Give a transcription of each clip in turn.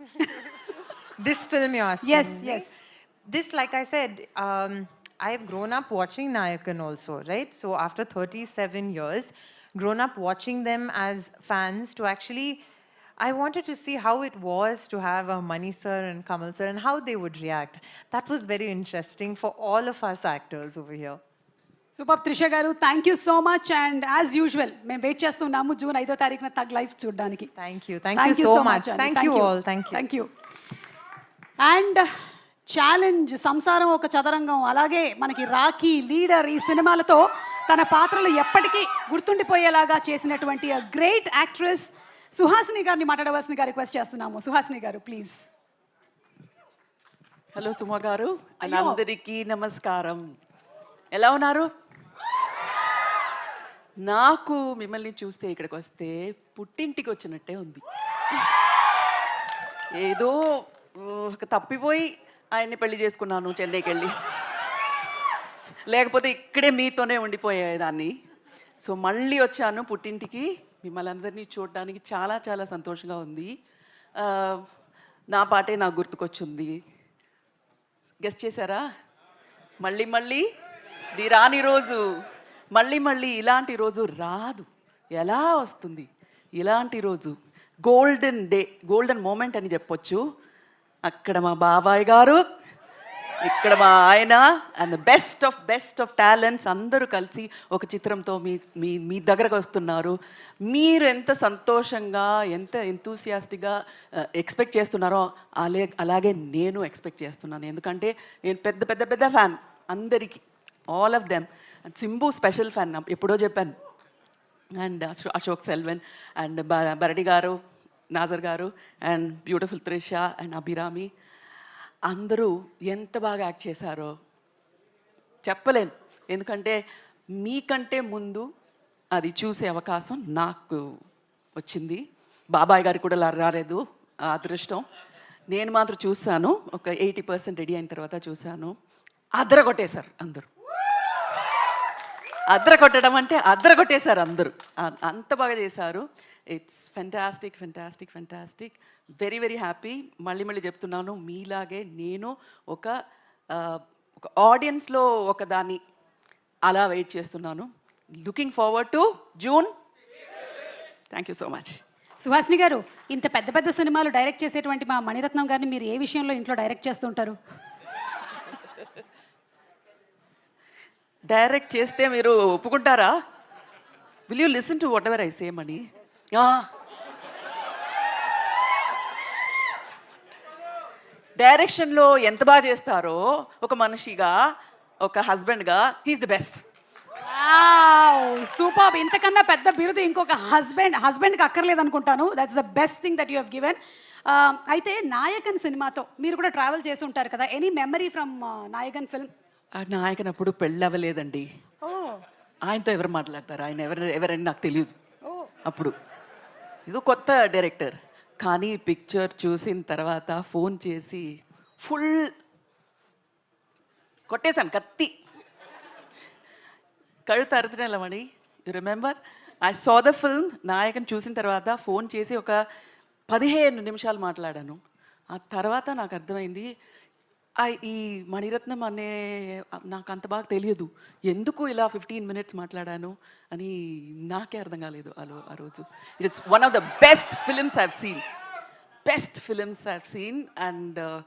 This film you're asking Yes, yes. This, like I said, um, I've grown up watching Nayakan also, right? So after 37 years, grown up watching them as fans to actually, I wanted to see how it was to have a Mani sir and Kamal sir and how they would react. That was very interesting for all of us actors over here. Super. Trisha గారు thank you so much and as usual మేము wait చేస్తున్నాము June ఐదో తారీఖున thug life చూడడానికి. Thank, you. So, much. Thank, you all. Thank you. Thank you and challenge సంసారం ఒక చదరంగం. అలాగే మనకి రాఖీ లీడర్ ఈ సినిమాలతో తన పాత్రలు ఎప్పటికీ గుర్తుండిపోయేలాగా చేసినటువంటి గ్రేట్ యాక్ట్రెస్ సుహాసిని గారిని మాట్లాడవలసిందిగా రిక్వెస్ట్ చేస్తున్నాము. సుహాసిని గారు ప్లీజ్ హలో సుమ గారు. అయ్యో. అందరికీ నమస్కారం. ఎలా ఉన్నారు? నాకు మిమ్మల్ని చూస్తే ఇక్కడికి వస్తే పుట్టింటికి వచ్చినట్టే ఉంది. ఏదో ఒక తప్పిపోయి ఆయన్ని పెళ్ళి చేసుకున్నాను చెన్నైకి వెళ్ళి లేకపోతే ఇక్కడే మీతోనే ఉండిపోయేదాన్ని. సో మళ్ళీ వచ్చాను పుట్టింటికి. మిమ్మల్ని అందరినీ చూడడానికి చాలా చాలా సంతోషంగా ఉంది. నా పాటే నాకు గుర్తుకొచ్చింది. గెస్ట్ చేశారా? మళ్ళీ మళ్ళీ ది రాని రోజు. మళ్ళీ మళ్ళీ ఇలాంటి రోజు రాదు. ఎలా వస్తుంది? ఇలాంటి రోజు గోల్డెన్ డే గోల్డెన్ మూమెంట్ అని చెప్పొచ్చు. అక్కడ మా బాబాయ్ గారు ఇక్కడ మా ఆయన and best of best of talents అందరూ కలిసి ఒక చిత్రంతో మీ మీ మీ దగ్గరకు వస్తున్నారు. మీరు ఎంత సంతోషంగా ఎంత ఎంతూసియాస్టిక్గా ఎక్స్పెక్ట్ uh, చేస్తున్నారో అలే అలాగే నేను ఎక్స్పెక్ట్ చేస్తున్నాను. ఎందుకంటే నేను పెద్ద పెద్ద పెద్ద ఫ్యాన్ అందరికీ all of them Simbu special fan ఎప్పుడో చెప్పాను అండ్ అశోక్ సెల్వన్ అండ్ బరడి గారు నాజర్ గారు and beautiful Trisha and Abhirami అందరూ ఎంత బాగా యాక్ట్ చేశారో చెప్పలేను ఎందుకంటే మీకంటే ముందు అది చూసే అవకాశం నాకు వచ్చింది బాబాయ్ గారు కూడా లా- రాలేదు అదృష్టం నేను మాత్రం చూశాను ఒక ఎయిటీ పర్సెంట్ రెడీ అయిన తర్వాత చూశాను అదరగొట్టేశారు అందరూ అద్దర కొట్టడం అంటే అద్దర కొట్టేశారు అందరూ అంత బాగా చేశారు. It's fantastic fantastic fantastic very very happy మళ్ళీ మళ్ళీ చెప్తున్నాను మీలాగే నేను ఒక ఒక ఆడియన్స్లో ఒక దాన్ని అలా వెయిట్ చేస్తున్నాను. Looking forward to June thank you so much Suhasini గారు ఇంత పెద్ద పెద్ద సినిమాలు డైరెక్ట్ చేసేటువంటి మా మణిరత్నం గారిని మీరు ఏ విషయంలో ఇంట్లో డైరెక్ట్ చేస్తుంటారు డైరెక్ట్ చేస్తే మీరు ఒప్పుకుంటారా? Will you listen to whatever I same అని డైరెక్షన్లో ఎంత బాగా చేస్తారో ఒక మనిషిగా ఒక హస్బెండ్గా హీస్ ది బెస్ట్ సూపర్ ఇంతకన్నా పెద్ద బిరుదు ఇంకొక హస్బెండ్ హస్బెండ్కి అక్కర్లేదు అనుకుంటాను. That's the best thing that you have given అయితే నాయకన్ సినిమాతో మీరు కూడా ట్రావెల్ చేసి ఉంటారు కదా? Any memory from Nayakan film Nayakan అప్పుడు పెళ్ళి అవ్వలేదండి ఆయనతో ఎవరు మాట్లాడతారు? ఆయన ఎవరు ఎవరని నాకు తెలియదు. అప్పుడు. ఇది కొత్త డైరెక్టర్. కానీ పిక్చర్ చూసిన తర్వాత ఫోన్ చేసి ఫుల్ కొట్టేశాను కత్తి. కళ్ళు తరుతున్నమని you remember I saw the film Nayakan చూసిన తర్వాత ఫోన్ చేసి ఒక పదిహేను నిమిషాలు మాట్లాడాను. ఆ తర్వాత నాకు అర్థమైంది ఈ మణిరత్నం అనే నాకు అంత బాగా తెలియదు. ఎందుకు ఇలా ఫిఫ్టీన్ మినిట్స్ మాట్లాడాను అని నాకే అర్థం కాలేదు ఆ ఆ రోజు. It's one of the best films have seen best films have seen and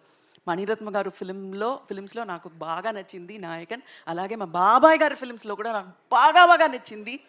Maniratnam గారు ఫిలింలో ఫిలిమ్స్లో నాకు బాగా నచ్చింది నాయకన్. అలాగే మా బాబాయ్ గారి ఫిలిమ్స్లో కూడా నాకు బాగా బాగా నచ్చింది